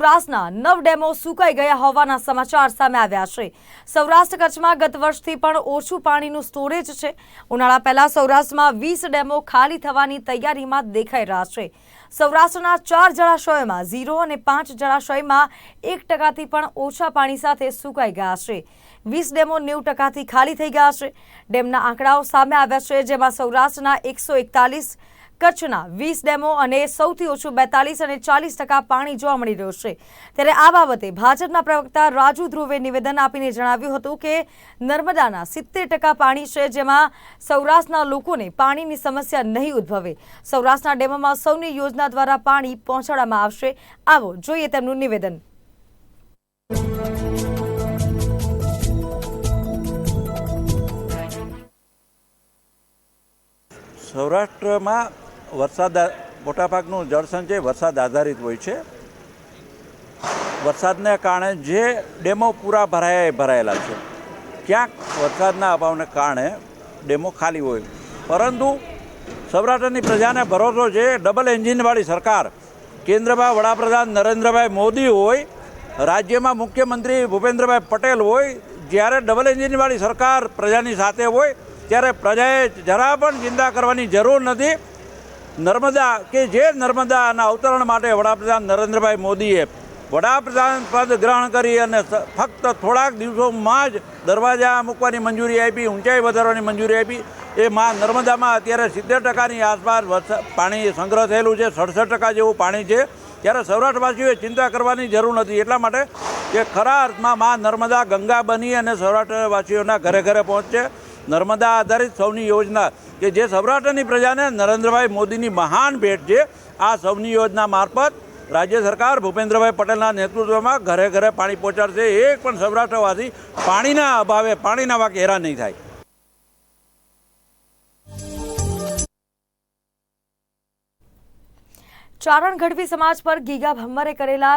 સૌરાષ્ટ્રના નવ ડેમો સુકાઈ ગયા હોવાના સમાચાર સામે આવ્યા છે. સૌરાષ્ટ્ર કચ્છમાં ગત વર્ષથી પણ ઓછું પાણીનું સ્ટોરેજ છે. ઉનાળા પહેલા સૌરાષ્ટ્રમાં વીસ ડેમો ખાલી થવાની તૈયારીમાં દેખાઈ રહ્યા છે. સૌરાષ્ટ્રના ચાર જળાશયોમાં ઝીરો અને પાંચ જળાશયમાં એક ટકાથી પણ ઓછા પાણી સાથે સુકાઈ ગયા છે. વીસ ડેમો નેવું ટકાથી ખાલી થઈ ગયા છે. ડેમના આંકડાઓ સામે આવ્યા છે, જેમાં સૌરાષ્ટ્રના એકસો એકતાલીસ કચ્છના વીસ ડેમો અને સૌથી ઓછું બેતાલીસ અને ચાલીસ ટકા પાણી જોવા મળી રહ્યું છે. ત્યારે આ બાબતે ભાજપના પ્રવક્તા રાજુ ધ્રુવે નિવેદન આપીને જણાવ્યું હતું કે નર્મદાના સિત્તેર ટકા પાણી છે જેમાં સૌરાષ્ટ્રના લોકોને પાણીની સમસ્યા નહીં ઉદ્ભવે. સૌરાષ્ટ્રના ડેમોમાં સૌની યોજના દ્વારા પાણી પહોંચાડવામાં આવશે. આવો જોઈએ તેમનું નિવેદન. સૌરાષ્ટ્રમાં વરસાદ મોટાભાગનું જળસંચય વરસાદ આધારિત હોય છે. વરસાદને કારણે જે ડેમો પૂરા ભરાયા એ ભરાયેલા છે. ક્યાંક વરસાદના અભાવને કારણે ડેમો ખાલી હોય. પરંતુ સૌરાષ્ટ્રની પ્રજાને ભરોસો છે, ડબલ એન્જિનવાળી સરકાર. કેન્દ્રમાં વડાપ્રધાન નરેન્દ્રભાઈ મોદી હોય, રાજ્યમાં મુખ્યમંત્રી ભૂપેન્દ્રભાઈ પટેલ હોય, જ્યારે ડબલ એન્જિનવાળી સરકાર પ્રજાની સાથે હોય, ત્યારે પ્રજાએ જરા પણ ચિંતા કરવાની જરૂર નથી. નર્મદા કે જે નર્મદાના અવતરણ માટે વડાપ્રધાન નરેન્દ્રભાઈ મોદીએ વડાપ્રધાન પદ ગ્રહણ કરી અને ફક્ત થોડાક દિવસોમાં જ દરવાજા મૂકવાની મંજૂરી આપી, ઊંચાઈ વધારવાની મંજૂરી આપી. એ માં, નર્મદામાં અત્યારે સિત્તેર ટકાની આસપાસ પાણી સંગ્રહ થયેલું છે, સડસઠ ટકા જેવું પાણી છે. ત્યારે સૌરાષ્ટ્રવાસીઓએ ચિંતા કરવાની જરૂર નથી. એટલા માટે કે ખરા અર્થમાં માં નર્મદા ગંગા બની અને સૌરાષ્ટ્રવાસીઓના ઘરે ઘરે પહોંચશે. નર્મદા આધારિત સૌની યોજના કે જે સૌરાષ્ટ્રની પ્રજાને નરેન્દ્રભાઈ મોદીની મહાન ભેટ છે, આ સૌની યોજના મારફત રાજ્ય સરકાર ભૂપેન્દ્રભાઈ પટેલના નેતૃત્વમાં ઘરે ઘરે પાણી પહોંચાડશે. એક પણ સૌરાષ્ટ્રવાસી પાણીના અભાવે પાણીના વાકે હેરાન નહીં થાય. ચારણ ગઢવી સમાજ પર ગીગા ભમ્મરે કરેલા